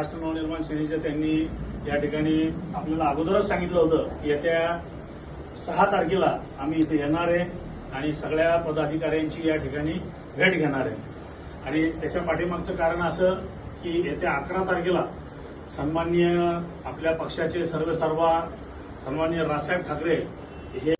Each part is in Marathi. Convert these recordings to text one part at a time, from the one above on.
महाराष्ट्र नवनिर्माण सेनेच्या त्यांनी या ठिकाणी आपल्याला अगोदरच सांगितलं होतं की येत्या सहा तारखेला आम्ही इथे येणार आहे आणि सगळ्या पदाधिकाऱ्यांची या ठिकाणी भेट घेणार आहे. आणि त्याच्या पाठीमागचं कारण असं की येत्या अकरा तारखेला सन्माननीय आपल्या पक्षाचे सर्वेसर्वा सन्माननीय राजसाहेब ठाकरे हे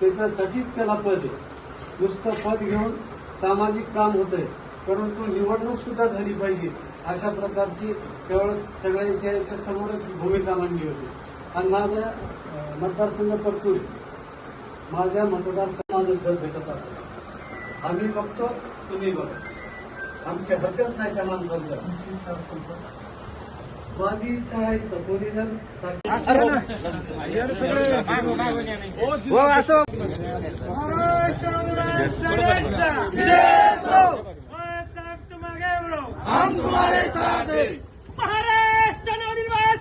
त्याच्यासाठीच त्याला पद आहे. नुसतं पद घेऊन सामाजिक काम होत आहे परंतु निवडणूक सुद्धा झाली पाहिजे अशा प्रकारची त्यावेळेस सगळ्यांच्या याच्या समोरच भूमिका मांडली होती. आणि माझा मतदारसंघ परतूर माझ्या मतदारसंघ जर भेटत असेल आम्ही बघतो तुम्ही बघा. आमची हरकत नाही त्या माणसांचा माझी इच्छा आहे कोणी जर हो, असो. महाराष्ट्र नवनिर्वास